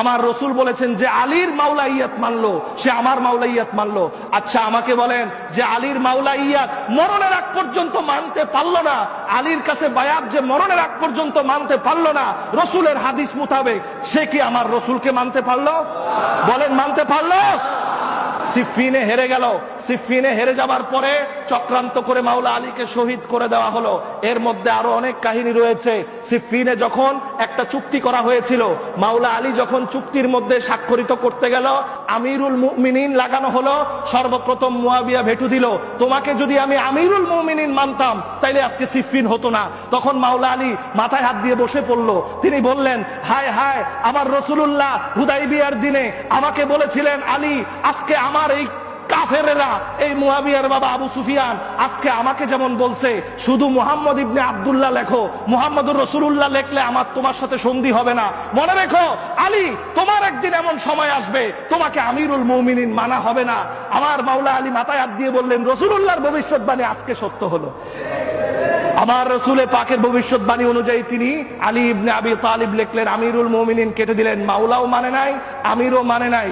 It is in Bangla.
আমার রসুল বলেছেন যে আলীর মাওলা ইয়াত মানলো, সে আমার মাওলা ইয়াত মানলো। আচ্ছা আমাকে বলেন যে আলীর মাওলা ইয়াত মরণের আগ পর্যন্ত মানতে পারল না? আলীর কাছে বায়াত যে মরণের আগ পর্যন্ত মানতে পারল না, রসুলের হাদিস মোতাবেক সে কি আমার রসুলকে মানতে পারল? বলেন, মানতে পারল? সিফিনে হেরে গেল। সিফিনে হেরে যাবার পরে চক্রান্ত করে মাওলা আলীকে শহীদ করে দেওয়া হলো। এর মধ্যে আরও অনেক কাহিনী রয়েছে। সিফিনে যখন একটা চুক্তি করা হয়েছিল, মাওলা আলী যখন চুক্তির মধ্যে স্বাক্ষরিত করতে গেল আমিরুল মুমিনিন লাগানো হলো, সর্বপ্রথম মুয়াবিয়া ভেটু দিল। তোমাকে যদি আমি আমিরুল মুমিনিন মানতাম, তাইলে আজকে সিফিন হতো না। তখন মাওলা আলী মাথায় হাত দিয়ে বসে পড়ল। তিনি বললেন, হায় হায়, আমার রসুলুল্লাহ হুদাই বিয়ার দিনে আমাকে বলেছিলেন, আলী, আজকে আমার এই কাফেরেরা, এই মুয়াবিয়ার বাবা আবু সুফিয়ান, আজকে আমাকে যেমন বলছে, শুধু মুহাম্মদ ইবনে আব্দুল্লাহ লেখো, মুহাম্মদুর রসুলুল্লাহ লেখলে আমার তোমার সাথে সন্ধি হবে না। মনে রেখো, আলী, তোমার একদিন এমন সময় আসবে, তোমাকে আমিরুল মানা হবে না। আমার মাওলা আলী মাথায় হাত দিয়ে বললেন, রসুলুল্লাহর ভবিষ্যৎবাণী আজকে সত্য হলো। আমার রসুলে পাকের ভবিষ্যৎবাণী অনুযায়ী তিনি আলী ইবনে আবি তালিব লিখলেন, আমিরুল মৌমিনিন কেটে দিলেন, মাওলাও মানে নাই, আমিরও মানে নাই।